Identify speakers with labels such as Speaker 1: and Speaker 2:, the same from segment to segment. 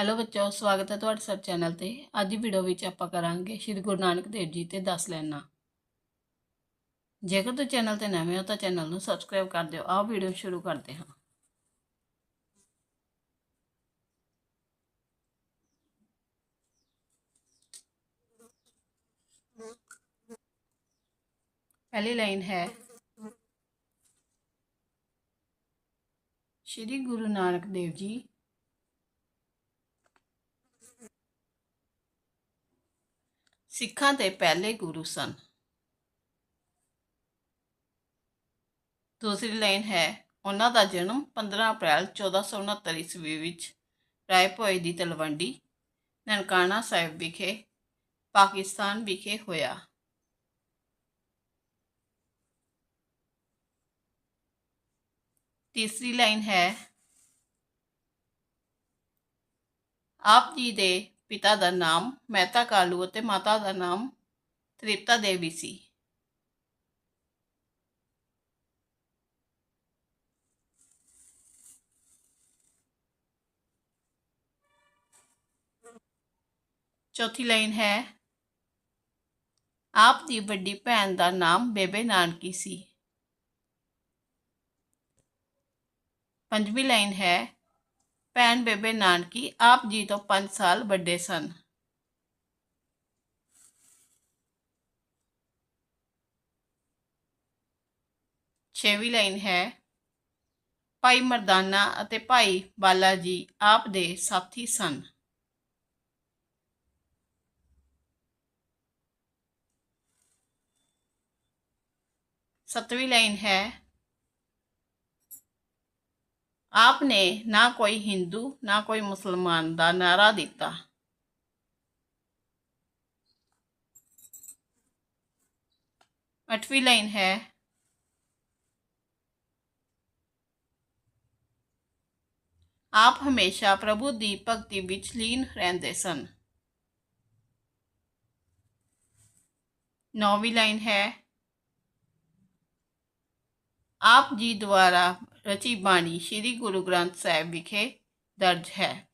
Speaker 1: Hello ਬੱਚੋ, ਸਵਾਗਤ ਹੈ ਤੁਹਾਡੇ ਸਭ ਚੈਨਲ ਤੇ। ਅੱਜ ਦੀ ਵੀਡੀਓ ਵਿੱਚ ਆਪਾਂ ਕਰਾਂਗੇ ਸ਼੍ਰੀ ਗੁਰੂ ਨਾਨਕ ਦੇਵ ਜੀ ਤੇ 10 ਲੈਣਾ। ਜੇਕਰ ਤੁਸੀਂ ਚੈਨਲ ਤੇ ਨਵੇਂ ਹੋ ਤਾਂ ਚੈਨਲ ਨੂੰ ਸਬਸਕ੍ਰਾਈਬ ਕਰ ਦਿਓ। ਆਓ ਵੀਡੀਓ ਸ਼ੁਰੂ ਕਰਦੇ ਹਾਂ। ਪਹਿਲੀ ਲਾਈਨ ਹੈ, ਸ਼੍ਰੀ ਗੁਰੂ ਨਾਨਕ ਦੇਵ ਜੀ ਸਿੱਖਾਂ ਦੇ ਪਹਿਲੇ ਗੁਰੂ ਸਨ। ਦੂਸਰੀ ਲਾਈਨ ਹੈ, ਉਹਨਾਂ ਦਾ ਜਨਮ 15 ਅਪ੍ਰੈਲ 1469 ਈਸਵੀ ਵਿੱਚ ਰਾਏ ਭੋਏ ਦੀ ਤਲਵੰਡੀ, ਨਨਕਾਣਾ ਸਾਹਿਬ ਵਿਖੇ, ਪਾਕਿਸਤਾਨ ਵਿਖੇ ਹੋਇਆ। ਤੀਸਰੀ ਲਾਈਨ ਹੈ, ਆਪ ਜੀ ਦੇ ਪਿਤਾ ਦਾ ਨਾਮ ਮਹਿਤਾ ਕਾਲੂ ਅਤੇ ਮਾਤਾ ਦਾ ਨਾਮ ਤ੍ਰਿਪਤਾ ਦੇਵੀ ਸੀ ਚੌਥੀ ਲਾਈਨ ਹੈ ਆਪ ਦੀ ਵੱਡੀ ਭੈਣ ਦਾ ਨਾਮ ਬੇਬੇ ਨਾਨਕੀ ਸੀ ਪੰਜਵੀਂ ਲਾਈਨ ਹੈ ਭੈਣ ਬੇਬੇ ਨਾਨਕੀ ਆਪ ਜੀ ਤੋਂ 5 ਸਾਲ ਵੱਡੇ ਸਨ ਛੇਵੀਂ ਲਾਈਨ ਹੈ ਭਾਈ ਮਰਦਾਨਾ ਅਤੇ ਭਾਈ ਬਾਲਾ ਜੀ ਆਪ ਦੇ ਸਾਥੀ ਸਨ ਸੱਤਵੀਂ ਲਾਈਨ ਹੈ ਆਪ ਨੇ ਨਾ ਕੋਈ ਹਿੰਦੂ ਨਾ ਕੋਈ ਮੁਸਲਮਾਨ ਦਾ ਨਾਰਾ ਦਿੱਤਾ ਅੱਠਵੀਂ ਲਾਈਨ ਹੈ ਆਪ ਹਮੇਸ਼ਾ ਪ੍ਰਭੂ ਦੀ ਭਗਤੀ ਵਿੱਚ ਲੀਨ ਰਹਿੰਦੇ ਸਨ ਨੌਵੀਂ ਲਾਈਨ ਹੈ ਆਪ ਜੀ ਦੁਆਰਾ ਰਚੀ ਬਾਣੀ ਸ੍ਰੀ ਗੁਰੂ ਗ੍ਰੰਥ ਸਾਹਿਬ ਵਿਖੇ ਦਰਜ ਹੈ।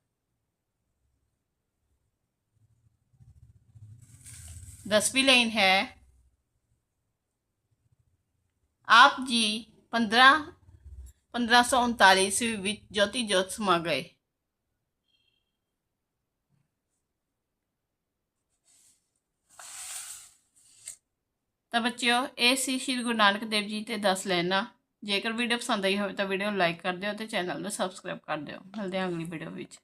Speaker 1: ਦਸਵੀਂ ਲਾਈਨ ਹੈ, ਆਪ ਜੀ 15 1539 ਈਸਵੀ ਵਿੱਚ ਜੋਤੀ ਜੋਤ ਸਮਾ ਗਏ। ਤਾਂ ਬੱਚਿਓ, ਇਹ ਸੀ ਸ਼੍ਰੀ ਗੁਰੂ ਨਾਨਕ ਦੇਵ ਜੀ ਤੇ 10 ਲੈਣਾ ਜੇਕਰ ਵੀਡੀਓ ਪਸੰਦ ਆਈ ਹੋਵੇ ਤਾਂ ਵੀਡੀਓ ਨੂੰ ਲਾਈਕ ਕਰ ਦਿਓ ਤੇ ਚੈਨਲ ਨੂੰ ਸਬਸਕ੍ਰਾਈਬ ਕਰ ਦਿਓ। ਮਿਲਦੇ ਹਾਂ ਅਗਲੀ ਵੀਡੀਓ ਵਿੱਚ।